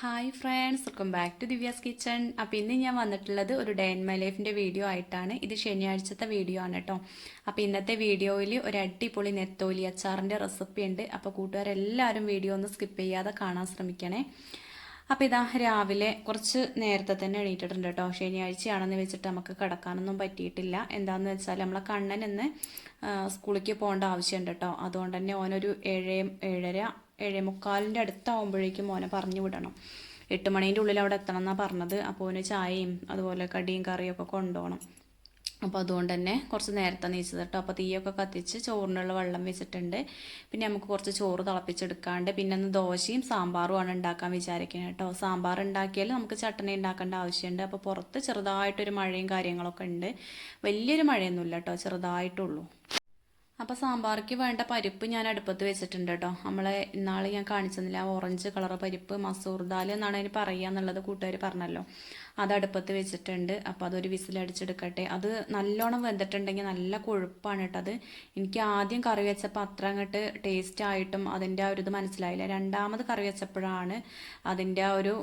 Hi friends welcome back to Divya's kitchen അപ്പോൾ ഇന്ന് ഞാൻ വന്നിട്ടുള്ളത് ഒരു ഡേ ഇൻ മൈ ലൈഫിന്റെ വീഡിയോ ആയിട്ടാണ്. ഇത് ശനിയാഴ്ചത്തെ വീഡിയോ ആണ് കേട്ടോ അപ്പോൾ ഇന്നത്തെ വീഡിയോയിൽ ഒരു അടിപൊളി നെത്തോലി അച്ചാറിന്റെ റെസിപ്പി ഉണ്ട്. അപ്പോൾ കൂട്ടുകാരെല്ലാവരും വീഡിയോ ഒന്ന് സ്കിപ്പ് ചെയ്യാതെ കാണാൻ ശ്രമിക്കണേ. അപ്പോൾ ഇതാ രാവിലെ കുറച്ച് നേരത്തെ തന്നെ എണീറ്റിട്ടുണ്ട് കേട്ടോ ശനിയാഴ്ചയാണെന്ന് വെച്ചിട്ട് നമുക്ക് കിടക്കാനൊന്നും പറ്റിയിട്ടില്ല. എന്താണെന്ന് വെച്ചാൽ നമ്മളെ കണ്ണൻ ഇന്ന് സ്കൂളിലേക്ക് പോകേണ്ട ആവശ്യമുണ്ട് കേട്ടോ അതുകൊണ്ട് തന്നെ ഓനൊരു ഏഴ് ഏഴര ഏഴേ മുക്കാലിന്റെ അടുത്താവുമ്പോഴേക്കും മോനെ പറഞ്ഞു വിടണം. എട്ട് മണീന്റെ ഉള്ളിൽ അവിടെ എത്തണം എന്നാണ് പറഞ്ഞത്. അപ്പോൾ ഓന് ചായയും അതുപോലെ കടിയും കറിയും ഒക്കെ കൊണ്ടുപോകണം. അപ്പോൾ അതുകൊണ്ട് തന്നെ കുറച്ച് നേരത്തെ നീച്ചത് കേട്ടോ. അപ്പോൾ തീയൊക്കെ കത്തിച്ച് ചോറിനുള്ള വെള്ളം വെച്ചിട്ടുണ്ട്. പിന്നെ നമുക്ക് കുറച്ച് ചോറ് തിളപ്പിച്ചെടുക്കാണ്ട് പിന്നെ ഒന്ന് ദോശയും സാമ്പാറുമാണ് ഉണ്ടാക്കാൻ വിചാരിക്കുന്നത് കേട്ടോ. സാമ്പാർ ഉണ്ടാക്കിയാൽ നമുക്ക് ചട്ടണി ഉണ്ടാക്കേണ്ട ആവശ്യമുണ്ട്. അപ്പോൾ പുറത്ത് ചെറുതായിട്ടൊരു മഴയും കാര്യങ്ങളൊക്കെ ഉണ്ട്. വലിയൊരു മഴയൊന്നുമില്ല കേട്ടോ. ചെറുതായിട്ടുള്ളൂ. അപ്പോൾ സാമ്പാർക്ക് വേണ്ട പരിപ്പ് ഞാൻ അടുപ്പത്ത് വെച്ചിട്ടുണ്ട് കേട്ടോ. നമ്മളെ ഇന്നാൾ ഞാൻ കാണിച്ചെന്നില്ല ഓറഞ്ച് കളർ പരിപ്പ് മസൂർ ദാൽ എന്നാണ് അതിന് പറയുക എന്നുള്ളത് കൂട്ടുകാർ പറഞ്ഞല്ലോ. അത് അടുപ്പത്ത് വെച്ചിട്ടുണ്ട്. അപ്പോൾ അതൊരു വിസിലടിച്ചെടുക്കട്ടെ. അത് നല്ലോണം വെന്തിട്ടുണ്ടെങ്കിൽ നല്ല കൊഴുപ്പാണ് കേട്ടോ അത്. എനിക്ക് ആദ്യം കറി വെച്ചപ്പോൾ അത്ര അങ്ങോട്ട് ടേസ്റ്റ് ആയിട്ടും അതിന്റെ ആ ഒരു ഇത് മനസ്സിലായില്ല. രണ്ടാമത് കറി വെച്ചപ്പോഴാണ് അതിന്റെ ആ ഒരു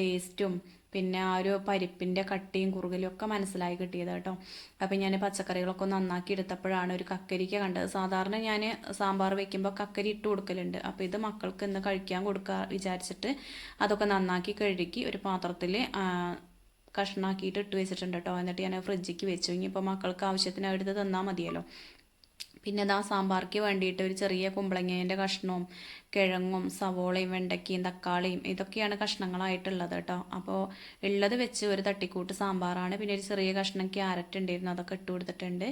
ടേസ്റ്റും പിന്നെ ആ ഒരു പരിപ്പിന്റെ കട്ടിയും കുറുകലും ഒക്കെ മനസ്സിലായി കിട്ടിയത് കേട്ടോ. അപ്പം ഞാൻ പച്ചക്കറികളൊക്കെ നന്നാക്കി എടുത്തപ്പോഴാണ് ഒരു കക്കരിക്ക കണ്ടത്. സാധാരണ ഞാൻ സാമ്പാർ വെക്കുമ്പോൾ കക്കരി ഇട്ട് കൊടുക്കലുണ്ട്. അപ്പോൾ ഇത് മക്കൾക്ക് ഇന്ന് കഴിക്കാൻ കൊടുക്കുക വിചാരിച്ചിട്ട് അതൊക്കെ നന്നാക്കി കഴുകി ഒരു പാത്രത്തിൽ കഷ്ണാക്കിയിട്ട് ഇട്ട് വെച്ചിട്ടുണ്ട് കേട്ടോ. എന്നിട്ട് ഞാൻ ഫ്രിഡ്ജിക്ക് വെച്ചു. ഇനിയിപ്പോൾ മക്കൾക്ക് ആവശ്യത്തിന് എടുത്ത് തന്നാൽ മതിയല്ലോ. പിന്നെ ഇതാ സാമ്പാർക്ക് വേണ്ടിയിട്ട് ഒരു ചെറിയ കുമ്പളങ്ങേന്റെ കഷ്ണവും കിഴങ്ങും സവോളയും വെണ്ടയ്ക്കയും തക്കാളിയും ഇതൊക്കെയാണ് കഷ്ണങ്ങളായിട്ടുള്ളത് കേട്ടോ. അപ്പോൾ ഉള്ളത് വെച്ച് ഒരു തട്ടിക്കൂട്ട് സാമ്പാറാണ്. പിന്നെ ഒരു ചെറിയ കഷ്ണം ക്യാരറ്റ് ഉണ്ടായിരുന്നു അതൊക്കെ ഇട്ട് കൊടുത്തിട്ടുണ്ട്.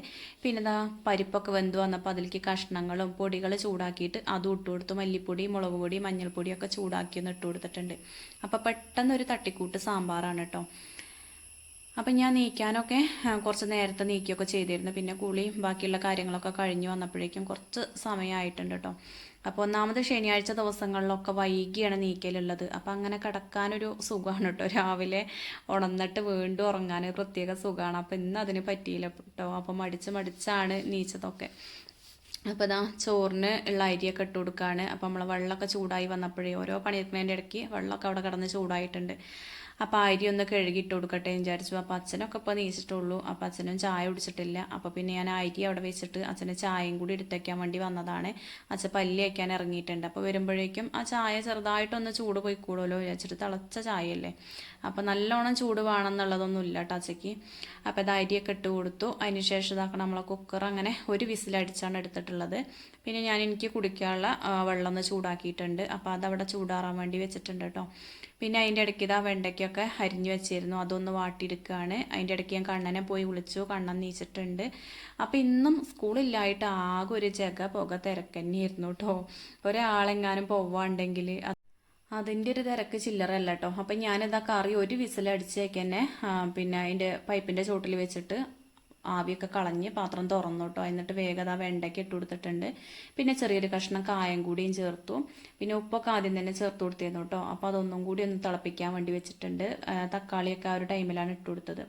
പിന്നെ ഇതാ പരിപ്പൊക്കെ വെന്ത് വന്നപ്പോൾ അതിലേക്ക് കഷ്ണങ്ങളും പൊടികൾ ചൂടാക്കിയിട്ട് അതും ഇട്ട് കൊടുത്തു. മല്ലിപ്പൊടി മുളക് പൊടി മഞ്ഞൾപ്പൊടിയൊക്കെ ചൂടാക്കി ഒന്ന് ഇട്ട് കൊടുത്തിട്ടുണ്ട്. അപ്പോൾ പെട്ടെന്ന് ഒരു തട്ടിക്കൂട്ട് സാമ്പാറാണ് കേട്ടോ. അപ്പം ഞാൻ നീക്കാനൊക്കെ കുറച്ച് നേരത്തെ നീക്കിയൊക്കെ ചെയ്തിരുന്നു. പിന്നെ കുളി ബാക്കിയുള്ള കാര്യങ്ങളൊക്കെ കഴിഞ്ഞ് വന്നപ്പോഴേക്കും കുറച്ച് സമയമായിട്ടുണ്ട് കേട്ടോ അപ്പോൾ ഒന്നാമത് ശനിയാഴ്ച ദിവസങ്ങളിലൊക്കെ വൈകിയാണ് നീക്കലുള്ളത്. അപ്പോൾ അങ്ങനെ കിടക്കാനൊരു സുഖമാണ് കേട്ടോ രാവിലെ ഉണന്നിട്ട് വീണ്ടും ഉറങ്ങാൻ പ്രത്യേക സുഖമാണ്. അപ്പോൾ ഇന്ന് അതിന് പറ്റിയില്ല കേട്ടോ അപ്പോൾ മടിച്ച് മടിച്ചാണ് നീച്ചതൊക്കെ. അപ്പോൾ ഇതാ ചോറിന് ഉള്ള അരിയൊക്കെ ഇട്ട് കൊടുക്കുകയാണ് അപ്പോൾ നമ്മൾ വെള്ളമൊക്കെ ചൂടായി വന്നപ്പോഴേ ഓരോ പണിയെടുക്കുന്നതിന്റെ ഇടയ്ക്ക് വെള്ളമൊക്കെ അവിടെ കിടന്ന് ചൂടായിട്ടുണ്ട്. അപ്പോൾ അരി ഒന്ന് കഴുകിയിട്ട് കൊടുക്കട്ടെ എന്ന് വിചാരിച്ചു. അപ്പോൾ അച്ഛനൊക്കെ ഇപ്പോൾ നീച്ചിട്ടുള്ളൂ. അപ്പോൾ അച്ഛനും ചായ കുടിച്ചിട്ടില്ല. അപ്പോൾ പിന്നെ ഞാൻ അരി അവിടെ വെച്ചിട്ട് അച്ഛന് ചായയും കൂടി എടുത്തേക്കാൻ വേണ്ടി വന്നതാണ്. അച്ഛൻ പല്ലി വയ്ക്കാൻ ഇറങ്ങിയിട്ടുണ്ട്. അപ്പോൾ വരുമ്പോഴേക്കും ആ ചായ ചെറുതായിട്ടൊന്ന് ചൂട് പോയിക്കൂടുമല്ലോ വിചാരിച്ചിട്ട് തിളച്ച ചായയല്ലേ. അപ്പോൾ നല്ലോണം ചൂട് വേണമെന്നുള്ളതൊന്നും ഇല്ല കേട്ടോ അച്ഛയ്ക്ക് അപ്പോൾ അത് അരിയൊക്കെ ഇട്ട് കൊടുത്തു. അതിന് ശേഷം ഇതാക്കണം നമ്മളെ കുക്കർ അങ്ങനെ ഒരു വിസിലടിച്ചാണ് എടുത്തിട്ടുള്ളത്. പിന്നെ ഞാൻ എനിക്ക് കുടിക്കാനുള്ള വെള്ളം ഒന്ന് ചൂടാക്കിയിട്ടുണ്ട്. അപ്പോൾ അതവിടെ ചൂടാറാൻ വേണ്ടി വെച്ചിട്ടുണ്ട് കേട്ടോ പിന്നെ അതിന്റെ ഇടയ്ക്ക് ഇതാ വെണ്ടയ്ക്കൊക്കെ അരിഞ്ഞു വെച്ചിരുന്നു. അതൊന്ന് വാട്ടിയെടുക്കുകയാണ് അതിന്റെ ഇടയ്ക്ക് ഞാൻ കണ്ണനെ പോയി വിളിച്ചു. കണ്ണൻ നീച്ചിട്ടുണ്ട്. അപ്പോൾ ഇന്നും സ്കൂളില്ലായിട്ട് ആകെ ഒരു ജഗ പുക തിരക്കന്നെയായിരുന്നു കേട്ടോ ഒരാളെങ്ങാനും പോവാണ്ടെങ്കിൽ അതിന്റെ ഒരു തിരക്ക് ചില്ലറല്ല കേട്ടോ അപ്പം ഞാനിതാ കറി ഒരു വിസിലടിച്ചേക്കന്നെ പിന്നെ അതിന്റെ പൈപ്പിന്റെ ചോട്ടിൽ വെച്ചിട്ട് ആവിയൊക്കെ കളഞ്ഞ് പാത്രം തുറന്നോട്ടോ. എന്നിട്ട് വേഗത വെണ്ടയ്ക്ക് ഇട്ട് കൊടുത്തിട്ടുണ്ട്. പിന്നെ ചെറിയൊരു കഷ്ണം കായം കൂടിയും ചേർത്തു. പിന്നെ ഉപ്പൊക്കെ ആദ്യം തന്നെ ചേർത്ത് കൊടുത്തിരുന്നു കേട്ടോ. അപ്പോൾ അതൊന്നും കൂടി ഒന്ന് തിളപ്പിക്കാൻ വേണ്ടി വെച്ചിട്ടുണ്ട്. തക്കാളിയൊക്കെ ആ ഒരു ടൈമിലാണ് ഇട്ട് കൊടുത്തത്.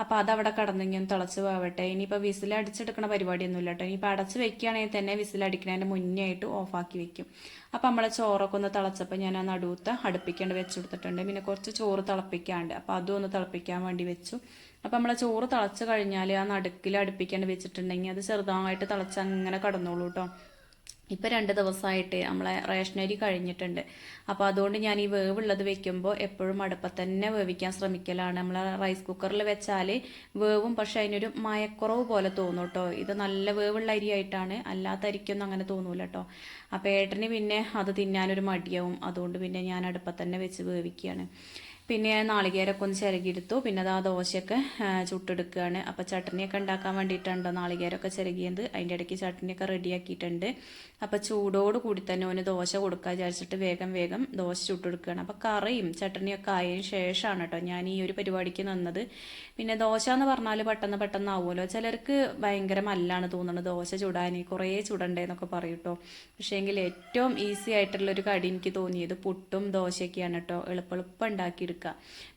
അപ്പോൾ അതവിടെ കടന്നെങ്കിൽ തിളച്ച് പോവട്ടെ. ഇനിയിപ്പോൾ വിസിൽ അടിച്ചെടുക്കണ പരിപാടിയൊന്നുമില്ല കേട്ടോ ഇനിയിപ്പോൾ അടച്ച് വെക്കുകയാണെങ്കിൽ തന്നെ വിസിൽ അടിക്കുന്നതിന്റെ മുന്നേ ആയിട്ട് ഓഫാക്കി വെക്കും. അപ്പോൾ നമ്മളെ ചോറൊക്കെ ഒന്ന് തിളച്ചപ്പോൾ ഞാൻ ആ നടുവത്ത് അടുപ്പിക്കേണ്ട വെച്ച് കൊടുത്തിട്ടുണ്ട്. പിന്നെ കുറച്ച് ചോറ് തിളപ്പിക്കാണ്ട്. അപ്പോൾ അതും ഒന്ന് തിളപ്പിക്കാൻ വേണ്ടി വെച്ചു. അപ്പം നമ്മളെ ചോറ് തിളച്ച് കഴിഞ്ഞാൽ ആ നടുക്കിൽ അടുപ്പിക്കേണ്ടി വെച്ചിട്ടുണ്ടെങ്കിൽ അത് ചെറുതായിട്ട് തിളച്ച് അങ്ങനെ കടന്നോളൂ കേട്ടോ ഇപ്പം രണ്ട് ദിവസമായിട്ട് നമ്മളെ റേഷനരി കഴിഞ്ഞിട്ടുണ്ട്. അപ്പോൾ അതുകൊണ്ട് ഞാൻ ഈ വേവുള്ളത് വെക്കുമ്പോൾ എപ്പോഴും അടുപ്പത്ത് തന്നെ വേവിക്കാൻ ശ്രമിക്കലാണ്. നമ്മൾ റൈസ് കുക്കറിൽ വെച്ചാൽ വേവും പക്ഷെ അതിനൊരു മയക്കുറവ് പോലെ തോന്നും കേട്ടോ ഇത് നല്ല വേവുള്ള അരിയായിട്ടാണ്. അല്ലാത്ത അരിക്കൊന്നും അങ്ങനെ തോന്നൂല കേട്ടോ അപ്പോൾ ഏട്ടന് പിന്നെ അത് തിന്നാനൊരു മടിയാവും. അതുകൊണ്ട് പിന്നെ ഞാൻ അടുപ്പത്ത് തന്നെ വെച്ച് വേവിക്കുകയാണ്. പിന്നെ ഞാൻ നാളികേരമൊക്കെ ഒന്ന് ചിരകിയെടുത്തു. പിന്നെ അത് ആ ദോശയൊക്കെ ചുട്ടെടുക്കുകയാണ്. അപ്പോൾ ചട്ടണിയൊക്കെ ഉണ്ടാക്കാൻ വേണ്ടിയിട്ടുണ്ടോ നാളികേരമൊക്കെ ചിരകിയത്. അതിന്റെ ഇടയ്ക്ക് ചട്നിയൊക്കെ റെഡിയാക്കിയിട്ടുണ്ട്. അപ്പോൾ ചൂടോട് കൂടി തന്നെ ഓന് ദോശ കൊടുക്കാൻ വിചാരിച്ചിട്ട് വേഗം വേഗം ദോശ ചുട്ടെടുക്കുകയാണ്. അപ്പോൾ കറിയും ചട്ടണിയൊക്കെ ആയതിന് ശേഷമാണ് കേട്ടോ ഞാൻ ഈ ഒരു പരിപാടിക്ക് നിന്നത്. പിന്നെ ദോശ എന്ന് പറഞ്ഞാൽ പെട്ടെന്ന് പെട്ടെന്ന് ആവുമല്ലോ ചിലർക്ക് ഭയങ്കര മല്ലാണ് തോന്നുന്നത് ദോശ ചുടാൻ കുറേ ചുടണ്ടേന്നൊക്കെ പറയും കേട്ടോ പക്ഷേ എങ്കിൽ ഏറ്റവും ഈസി ആയിട്ടുള്ളൊരു കടി എനിക്ക് തോന്നിയത് പുട്ടും ദോശയൊക്കെയാണ് കേട്ടോ എളുപ്പെളുപ്പം ഉണ്ടാക്കിയെടുക്കുക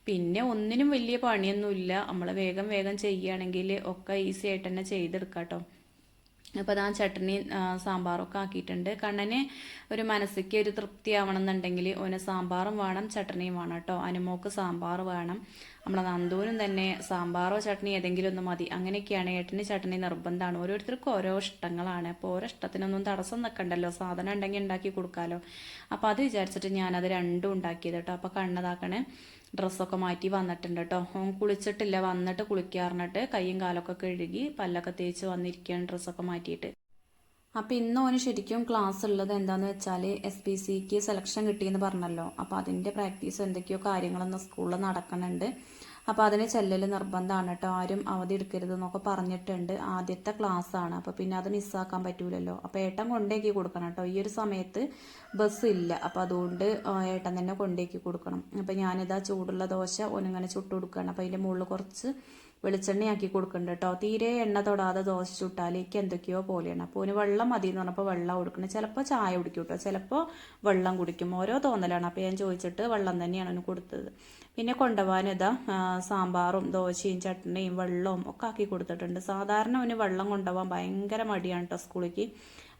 പിന്നെ ഒന്നിനും വലിയ പണിയൊന്നുമില്ല. നമ്മൾ വേഗം വേഗം ചെയ്യുകയാണെങ്കിൽ ഒക്കെ ഈസി ആയിട്ട് തന്നെ ചെയ്തെടുക്കാം കേട്ടോ അപ്പോൾ അതാ ചട്ടണി സാമ്പാറൊക്കെ ആക്കിയിട്ടുണ്ട്. കണ്ണന് ഒരു മനസ്സിക്ക് ഒരു തൃപ്തി ആവണം എന്നുണ്ടെങ്കിൽ ഓന് സാമ്പാറും വേണം ചട്ടണിയും വേണം കേട്ടോ. അനുമോക്ക് സാമ്പാർ വേണം. നമ്മളെ നന്ദൂനും തന്നെ സാമ്പാറോ ചട്ടണി ഏതെങ്കിലും ഒന്ന് മതി. അങ്ങനെയൊക്കെയാണ് ഏട്ടന് ചട്ടണി നിർബന്ധമാണ്. ഓരോരുത്തർക്കും ഓരോ ഇഷ്ടങ്ങളാണ്. അപ്പോൾ ഓരോ ഇഷ്ടത്തിനൊന്നും തടസ്സം നിൽക്കണ്ടല്ലോ സാധനം ഉണ്ടെങ്കിൽ ഉണ്ടാക്കി കൊടുക്കാമല്ലോ അപ്പോൾ അത് വിചാരിച്ചിട്ട് ഞാനത് രണ്ടും ഉണ്ടാക്കിയത് കേട്ടോ. അപ്പോൾ കണ്ണതാക്കണേ. ഡ്രസ്സൊക്കെ മാറ്റി വന്നിട്ടുണ്ട് കേട്ടോ കുളിച്ചിട്ടില്ല വന്നിട്ട് കുളിക്കാറിഞ്ഞിട്ട് കൈയും കാലൊക്കെ കഴുകി പല്ലൊക്കെ തേച്ച് വന്നിരിക്കുകയാണ് ഡ്രസ്സൊക്കെ മാറ്റിയിട്ട്. അപ്പോൾ ഇന്ന് ഓന് ശരിക്കും ക്ലാസ് ഉള്ളത് എന്താന്ന് വെച്ചാൽ എസ് പി സിക്ക് സെലക്ഷൻ കിട്ടിയെന്ന് പറഞ്ഞല്ലോ. അപ്പോൾ അതിന്റെ പ്രാക്ടീസ് എന്തൊക്കെയോ കാര്യങ്ങളൊന്നും സ്കൂളിൽ നടക്കുന്നുണ്ട് അപ്പോൾ അതിന് ചെല്ലൽ നിർബന്ധമാണ് കേട്ടോ ആരും അവധി എടുക്കരുത് എന്നൊക്കെ പറഞ്ഞിട്ടുണ്ട്. ആദ്യത്തെ ക്ലാസ് ആണ്. അപ്പോൾ പിന്നെ അത് മിസ്സാക്കാൻ പറ്റൂലല്ലോ. അപ്പോൾ ഏട്ടൻ കൊണ്ടേക്കി കൊടുക്കണം കേട്ടോ ഈ ഒരു സമയത്ത് ബസ് ഇല്ല. അപ്പോൾ അതുകൊണ്ട് ഏട്ടൻ തന്നെ കൊണ്ടേക്കി കൊടുക്കണം. അപ്പോൾ ഞാനിതാ ചൂടുള്ള ദോശ ഒന്നിങ്ങനെ ചുട്ടു കൊടുക്കുകയാണ് അപ്പോൾ അതിന്റെ മുകളിൽ കുറച്ച് വെളിച്ചെണ്ണയാക്കി കൊടുക്കുന്നുണ്ട് കേട്ടോ തീരെ എണ്ണ തൊടാതെ ദോശ ചുട്ടാലേക്ക് എന്തൊക്കെയോ പോലെയാണ്. അപ്പോൾ ഒരു വെള്ളം മതി എന്ന് പറഞ്ഞപ്പോൾ വെള്ളം കൊടുക്കണം. ചിലപ്പോൾ ചായ കുടിക്കും കേട്ടോ ചിലപ്പോൾ വെള്ളം കുടിക്കും. ഓരോ തോന്നലാണ്. അപ്പോൾ ഞാൻ ചോദിച്ചിട്ട് വെള്ളം തന്നെയാണ് അവന് കൊടുത്തത്. പിന്നെ കൊണ്ടുപോകാൻ ഇതാ സാമ്പാറും ദോശയും ചട്ടണിയും വെള്ളവും ഒക്കെ ആക്കി കൊടുത്തിട്ടുണ്ട്. സാധാരണ അവന് വെള്ളം കൊണ്ടുപോകാൻ ഭയങ്കര മടിയാണ് കേട്ടോ സ്കൂളിലേക്ക്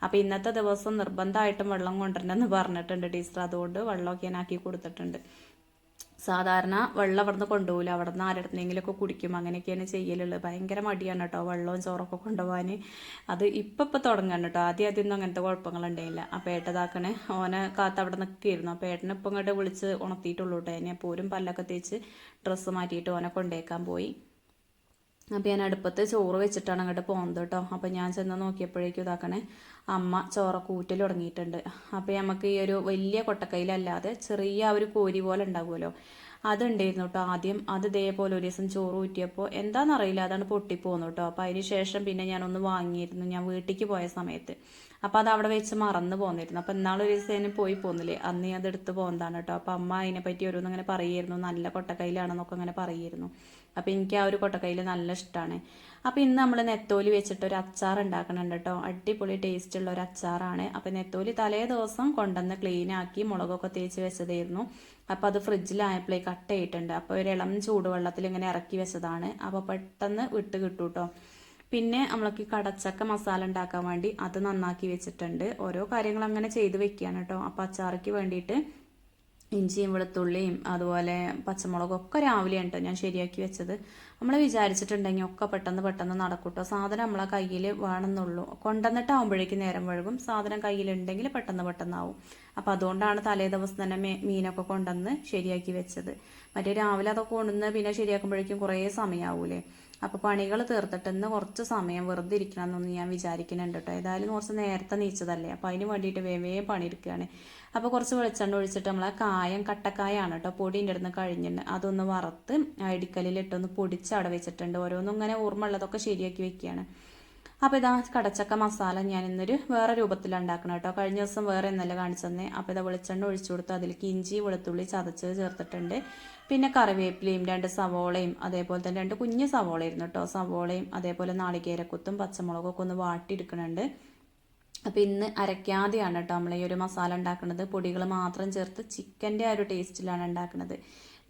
അപ്പോൾ ഇന്നത്തെ ദിവസം നിർബന്ധമായിട്ടും വെള്ളം കൊണ്ടുവരണമെന്ന് പറഞ്ഞിട്ടുണ്ട് ടീച്ചർ. അതുകൊണ്ട് വെള്ളമൊക്കെ ഞാൻ ആക്കി കൊടുത്തിട്ടുണ്ട്. സാധാരണ വെള്ളം അവിടുന്ന് കൊണ്ടുപോകില്ല അവിടെ നിന്ന് ആരുടെന്നെങ്കിലുമൊക്കെ കുടിക്കും. അങ്ങനെയൊക്കെയാണ് ചെയ്യലുള്ളത്. ഭയങ്കര മടിയാണ് കേട്ടോ. വെള്ളവും ചോറൊക്കെ കൊണ്ടുപോകാൻ. അത് ഇപ്പം ഇപ്പം തുടങ്ങാണ് കേട്ടോ. ആദ്യം ആദ്യം ഒന്നും അങ്ങനത്തെ കുഴപ്പങ്ങളുണ്ടായില്ല. ആ ഏട്ടതാക്കണേ ഓനെ കാത്ത് അവിടെ നിൽക്കുകയായിരുന്നു. അപ്പോൾ ഏട്ടനെ ഇപ്പം ഇങ്ങോട്ട് വിളിച്ച് ഉണർത്തിയിട്ടുള്ളൂ കേട്ടോ. എന്നെ പോരും പല്ലൊക്കെ തേച്ച് ഡ്രസ്സ് മാറ്റിയിട്ട് ഓനെ കൊണ്ടേക്കാൻ പോയി. അപ്പോൾ ഞാൻ അടുപ്പത്ത് ചോറ് വെച്ചിട്ടാണ് അങ്ങോട്ട് പോകുന്നത് കേട്ടോ. അപ്പോൾ ഞാൻ ചെന്ന് നോക്കിയപ്പോഴേക്കും ഇതാക്കണേ അമ്മ ചോറ കൂറ്റൽ തുടങ്ങിയിട്ടുണ്ട്. അപ്പോൾ നമുക്ക് ഈ ഒരു വലിയ കൊട്ടക്കൈയിലല്ലാതെ ചെറിയ ഒരു കോരി പോലെ ഉണ്ടാവുമല്ലോ. അതുണ്ടായിരുന്നു കേട്ടോ. ആദ്യം അത് ഇതേപോലെ ഒരു ദിവസം ചോറ് ഊറ്റിയപ്പോൾ എന്താണെന്നറിയില്ല അതാണ് പൊട്ടിപ്പോന്നു കേട്ടോ. അപ്പോൾ അതിന് ശേഷം പിന്നെ ഞാനൊന്ന് വാങ്ങിയിരുന്നു ഞാൻ വീട്ടിലേക്ക് പോയ സമയത്ത്. അപ്പോൾ അത് അവിടെ വെച്ച് മറന്നു പോന്നിരുന്നു. അപ്പോൾ ഇന്നാളൊരു ദിവസം ഞാൻ പോയി പോന്നില്ലേ അന്ന് ഞാൻ അതെടുത്ത് പോകുന്നതാണ് കേട്ടോ. അപ്പോൾ അമ്മ അതിനെപ്പറ്റി ഓരോന്നും ഇങ്ങനെ പറയുമായിരുന്നു. നല്ല കൊട്ടക്കൈയിലാണെന്നൊക്കെ അങ്ങനെ പറയുമായിരുന്നു. അപ്പോൾ എനിക്ക് ആ ഒരു കൊട്ടക്കൈയിൽ നല്ല ഇഷ്ടമാണ് അപ്പോൾ ഇന്ന് നമ്മൾ നെത്തോലി വെച്ചിട്ട് ഒരു അച്ചാർ ഉണ്ടാക്കണുണ്ട് കേട്ടോ അടിപൊളി ടേസ്റ്റ് ഉള്ള ഒരു അച്ചാറാണ്. അപ്പോൾ നെത്തോലി തലേ ദിവസം കൊണ്ടുവന്ന് ക്ലീൻ ആക്കി മുളകൊക്കെ തേച്ച് വെച്ചതായിരുന്നു. അപ്പോൾ അത് ഫ്രിഡ്ജിലായപ്പോഴേ കട്ട് ചെയ്തിട്ടുണ്ട് അപ്പോൾ ഒരു ഇളം ചൂടുവെള്ളത്തിൽ ഇങ്ങനെ ഇറക്കി വെച്ചതാണ്. അപ്പോൾ പെട്ടെന്ന് വിട്ട് കിട്ടും പിന്നെ നമ്മൾക്ക് കടച്ചക്ക മസാല ഉണ്ടാക്കാൻ വേണ്ടി അത് നന്നാക്കി വെച്ചിട്ടുണ്ട്. ഓരോ കാര്യങ്ങൾ അങ്ങനെ ചെയ്ത് വെക്കുകയാണ് കേട്ടോ അപ്പോൾ അച്ചാർക്ക് വേണ്ടിയിട്ട് ഇഞ്ചിയും വെളുത്തുള്ളിയും അതുപോലെ പച്ചമുളകും ഒക്കെ രാവിലെയാണ് കേട്ടോ ഞാൻ ശരിയാക്കി വെച്ചത്. നമ്മൾ വിചാരിച്ചിട്ടുണ്ടെങ്കിൽ ഒക്കെ പെട്ടെന്ന് പെട്ടെന്ന് നടക്കൂട്ടോ സാധനം നമ്മളെ കയ്യിൽ വേണമെന്നുള്ളൂ. കൊണ്ടുവന്നിട്ടാവുമ്പോഴേക്കും നേരം വഴുകും. സാധനം കയ്യിലുണ്ടെങ്കിൽ പെട്ടെന്ന് പെട്ടെന്നാവും. അപ്പോൾ അതുകൊണ്ടാണ് തലേ ദിവസം തന്നെ മീനൊക്കെ കൊണ്ടുവന്ന് ശരിയാക്കി വെച്ചത്. മറ്റേ രാവിലെ അതൊക്കെ കൊണ്ടുവന്ന് പിന്നെ ശരിയാക്കുമ്പോഴേക്കും കുറേ സമയമാവൂലേ അപ്പോൾ പണികൾ തീർത്തിട്ട് ഇന്ന് കുറച്ച് സമയം വെറുതെ ഇരിക്കണം ഞാൻ വിചാരിക്കുന്നുണ്ട് കേട്ടോ ഏതായാലും കുറച്ച് നേരത്തെ നീച്ചതല്ലേ? അപ്പോൾ അതിന് വേണ്ടിയിട്ട് വേവേ പണിയെടുക്കുകയാണ്. അപ്പോൾ കുറച്ച് വെളിച്ചെണ്ണ ഒഴിച്ചിട്ട് നമ്മൾ ആ കായം കട്ടക്കായാണ് കേട്ടോ പൊടിന്റെ അടുത്ത് കഴിഞ്ഞിട്ട് അതൊന്ന് വറുത്ത് ഇടിക്കലിലിട്ടൊന്ന് പൊടിച്ച് അവിടെ വെച്ചിട്ടുണ്ട്. ഓരോന്നും ഇങ്ങനെ ഓർമ്മ ഉള്ളതൊക്കെ ശരിയാക്കി വെക്കുകയാണ്. അപ്പോൾ ഇതാ കടച്ചക്ക മസാല ഞാൻ ഇന്നൊരു വേറെ രൂപത്തിൽ ഉണ്ടാക്കണം കേട്ടോ കഴിഞ്ഞ ദിവസം വേറെ എന്നല്ല കാണിച്ചതന്നെ അപ്പോൾ ഇതാ വെളിച്ചെണ്ണ ഒഴിച്ചു കൊടുത്ത് അതിലേക്ക് ഇഞ്ചി വെളുത്തുള്ളി ചതച്ച് ചേർത്തിട്ടുണ്ട്. പിന്നെ കറിവേപ്പിലയും രണ്ട് സവോളയും അതേപോലെ തന്നെ രണ്ട് കുഞ്ഞ് സവോളയായിരുന്നു കേട്ടോ സവോളയും അതേപോലെ നാളികേരക്കുത്തും പച്ചമുളകൊക്കെ ഒന്ന് വാട്ടിയെടുക്കുന്നുണ്ട് അപ്പോൾ ഇന്ന് അരയ്ക്കാതെയാണ് കേട്ടോ നമ്മൾ ഈ ഒരു മസാല ഉണ്ടാക്കുന്നത്. പൊടികൾ മാത്രം ചേർത്ത് ചിക്കന്റെ ആ ഒരു ടേസ്റ്റിലാണ് ഉണ്ടാക്കുന്നത്.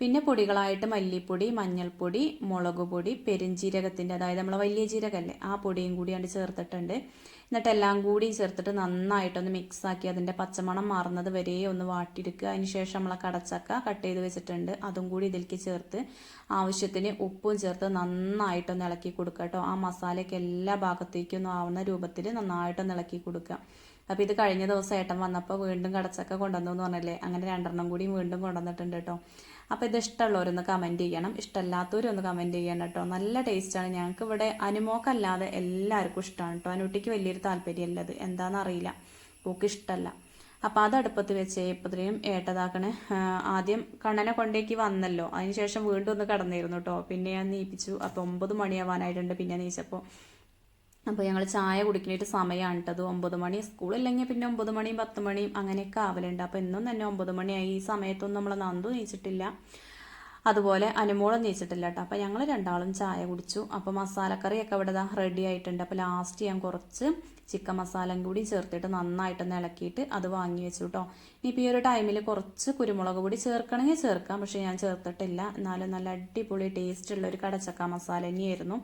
പിന്നെ പൊടികളായിട്ട് മല്ലിപ്പൊടി മഞ്ഞൾപ്പൊടി മുളക് പൊടി പെരുംജീരകത്തിന്റെ അതായത് നമ്മൾ വലിയ ജീരകമല്ലേ ആ പൊടിയും കൂടി കൂടിയാണ് ചേർത്തിട്ടുണ്ട്. എന്നിട്ട് എല്ലാം കൂടി ചേർത്തിട്ട് നന്നായിട്ടൊന്ന് മിക്സ് ആക്കി അതിന്റെ പച്ചമണം മാറുന്നത് വരെ ഒന്ന് വാട്ടിയെടുക്കുക. അതിന് ശേഷം നമ്മളെ കടച്ചക്ക കട്ട് ചെയ്ത് വെച്ചിട്ടുണ്ട്. അതും കൂടി ഇതിലേക്ക് ചേർത്ത് ആവശ്യത്തിന് ഉപ്പും ചേർത്ത് നന്നായിട്ടൊന്ന് ഇളക്കി കൊടുക്കുക കേട്ടോ. ആ മസാലയ്ക്ക് എല്ലാ ഭാഗത്തേക്കും ആവുന്ന രൂപത്തിൽ നന്നായിട്ടൊന്ന് ഇളക്കി കൊടുക്കുക. അപ്പോൾ ഇത് കഴിഞ്ഞ ദിവസം ഏട്ടൻ വന്നപ്പോൾ വീണ്ടും കടച്ചക്ക കൊണ്ടുവന്നു എന്ന് പറഞ്ഞല്ലേ? അങ്ങനെ രണ്ടെണ്ണം കൂടി വീണ്ടും കൊണ്ടുവന്നിട്ടുണ്ട് കേട്ടോ. അപ്പോൾ ഇത് ഇഷ്ടമുള്ളവരൊന്ന് കമന്റ് ചെയ്യണം. ഇഷ്ടമല്ലാത്തവരൊന്ന് കമന്റ് ചെയ്യണം കേട്ടോ. നല്ല ടേസ്റ്റാണ് ഞങ്ങൾക്ക് ഇവിടെ അനുമോക്കല്ലാതെ എല്ലാവർക്കും ഇഷ്ടമാണ് കേട്ടോ. അനുട്ടിക്ക് വലിയൊരു താല്പര്യമല്ല അത്. എന്താണെന്ന് അറിയില്ല. പൂക്ക് ഇഷ്ടമല്ല. അപ്പോൾ അത് അടുപ്പത്ത് വെച്ച് ഇപ്പത്രയും ഏട്ടതാക്കണേ. ആദ്യം കണ്ണനെ കൊണ്ടേക്ക് വന്നല്ലോ. അതിനുശേഷം വീണ്ടും ഒന്ന് കിടന്നിരുന്നു കേട്ടോ. പിന്നെ ഞാൻ നീപ്പിച്ചു. അപ്പോൾ ഒമ്പത് മണിയാവാനായിട്ടുണ്ട്. പിന്നെ നീച്ചപ്പോൾ അപ്പോൾ ഞങ്ങൾ ചായ കുടിക്കാനായിട്ട് സമയമാണ് കേട്ടത് ഒമ്പത് മണി സ്കൂളില്ലെങ്കിൽ പിന്നെ ഒമ്പത് മണിയും പത്ത് മണിയും അങ്ങനെയൊക്കെ ആവലുണ്ട്. അപ്പോൾ ഇന്നും തന്നെ ഒമ്പത് മണിയായി. ഈ സമയത്തൊന്നും നമ്മൾ നന്ദു നീച്ചിട്ടില്ല. അതുപോലെ അനുമോളം നീച്ചിട്ടില്ല കേട്ടോ അപ്പോൾ ഞങ്ങൾ രണ്ടാളും ചായ കുടിച്ചു. അപ്പോൾ മസാലക്കറിയൊക്കെ ഇവിടെ റെഡി ആയിട്ടുണ്ട്. അപ്പോൾ ലാസ്റ്റ് ഞാൻ കുറച്ച് ചിക്കൻ മസാലയും കൂടി ചേർത്തിട്ട് നന്നായിട്ട് ഇളക്കിയിട്ട് അത് വാങ്ങി വെച്ചു കേട്ടോ ഇനിയിപ്പോൾ ഈ ഒരു ടൈമിൽ കുറച്ച് കുരുമുളക് പൊടി ചേർക്കണമെങ്കിൽ ചേർക്കാം. പക്ഷേ ഞാൻ ചേർത്തിട്ടില്ല. എന്നാലും നല്ല അടിപൊളി ടേസ്റ്റ് ഉള്ള ഒരു കടച്ചക്ക മസാല തന്നെയായിരുന്നു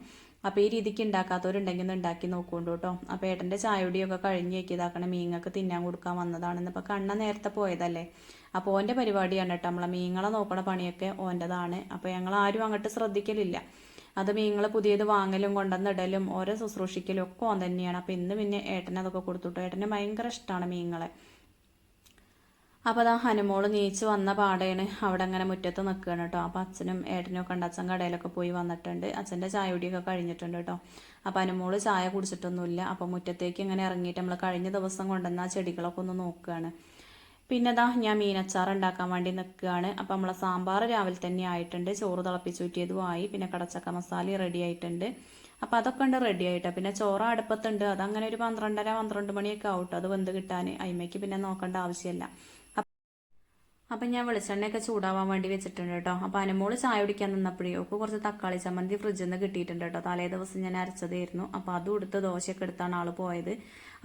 അപ്പോൾ ഈ രീതിക്ക് ഉണ്ടാക്കാത്തവരുണ്ടെങ്കിൽ ഒന്ന് ഉണ്ടാക്കി നോക്കുകൊണ്ട് കേട്ടോ അപ്പോൾ ഏട്ടന്റെ ചായയുടിയൊക്കെ കഴിഞ്ഞ് വെക്കിയതാക്കണ മീങ്ങൾക്ക് തിന്നാൻ കൊടുക്കാൻ വന്നതാണെന്ന്. ഇപ്പോൾ കണ്ണ നേരത്തെ പോയതല്ലേ? അപ്പോൾ ഓന്റെ പരിപാടിയാണ് കേട്ടോ നമ്മളെ മീങ്ങളെ നോക്കണ പണിയൊക്കെ ഓന്റെതാണ് അപ്പോൾ ഞങ്ങൾ ആരും അങ്ങോട്ട് ശ്രദ്ധിക്കലില്ല. അത് മീങ്ങൾ പുതിയത് വാങ്ങലും കൊണ്ടുവന്നിടലും ഓരോ ശുശ്രൂഷിക്കലും ഒക്കെ ഓൻ തന്നെയാണ്. അപ്പോൾ ഇന്ന് പിന്നെ ഏട്ടനതൊക്കെ കൊടുത്തുട്ടോ ഏട്ടന് ഭയങ്കര ഇഷ്ടമാണ് മീങ്ങളെ. അപ്പോൾ അതാ ഹനുമോൾ നീച്ച് വന്ന പാടയാണ് അവിടെ അങ്ങനെ മുറ്റത്ത് നിൽക്കുകയാണ് കേട്ടോ അപ്പോൾ അച്ഛനും ഏട്ടനും ഒക്കെ ഉണ്ട്. അച്ഛൻ കടയിലൊക്കെ പോയി വന്നിട്ടുണ്ട്. അച്ഛന്റെ ചായ കുടിയൊക്കെ കഴിഞ്ഞിട്ടുണ്ട് കേട്ടോ അപ്പോൾ ഹനുമോൾ ചായ കുടിച്ചിട്ടൊന്നുമില്ല അപ്പോൾ മുറ്റത്തേക്ക് ഇങ്ങനെ ഇറങ്ങിയിട്ട് നമ്മൾ കഴിഞ്ഞ ദിവസം കൊണ്ടുവന്ന ചെടികളൊക്കെ ഒന്ന് നോക്കുകയാണ് പിന്നെ ദാ ഞാൻ മീനച്ചാർ ഉണ്ടാക്കാൻ വേണ്ടി നിൽക്കുകയാണ് അപ്പോൾ നമ്മളെ സാമ്പാർ രാവിലെ തന്നെ ആയിട്ടുണ്ട്. ചോറ് തിളപ്പിച്ചൂറ്റിയതും ആയി. പിന്നെ കടച്ചക്ക മസാല റെഡി ആയിട്ടുണ്ട്. അപ്പോൾ അതൊക്കെ ഉണ്ട് റെഡി ആയിട്ട്. പിന്നെ ചോറ് അടുപ്പത്തുണ്ട്. അതങ്ങനെ ഒരു പന്ത്രണ്ടര പന്ത്രണ്ട് മണിയൊക്കെ ആവട്ടോ അത് വെന്ത് കിട്ടാൻ അയിമയ്ക്ക് പിന്നെ നോക്കേണ്ട ആവശ്യമില്ല അപ്പം ഞാൻ വെളിച്ചെണ്ണയൊക്കെ ചൂടാവാൻ വേണ്ടി വെച്ചിട്ടുണ്ട് കേട്ടോ. അപ്പം അനുമോൾ ചായ കുടിക്കാൻ നിന്നപ്പോഴേ ഒക്കെ കുറച്ച് തക്കാളി ചമ്മന്തി ഫ്രിഡ്ജിൽ നിന്ന് കിട്ടിയിട്ടുണ്ട് കേട്ടോ. തലേ ദിവസം ഞാൻ അരച്ചതായിരുന്നു. അപ്പം അത് എടുത്ത് ദോശയൊക്കെ എടുത്താണ് ആൾ പോയത്.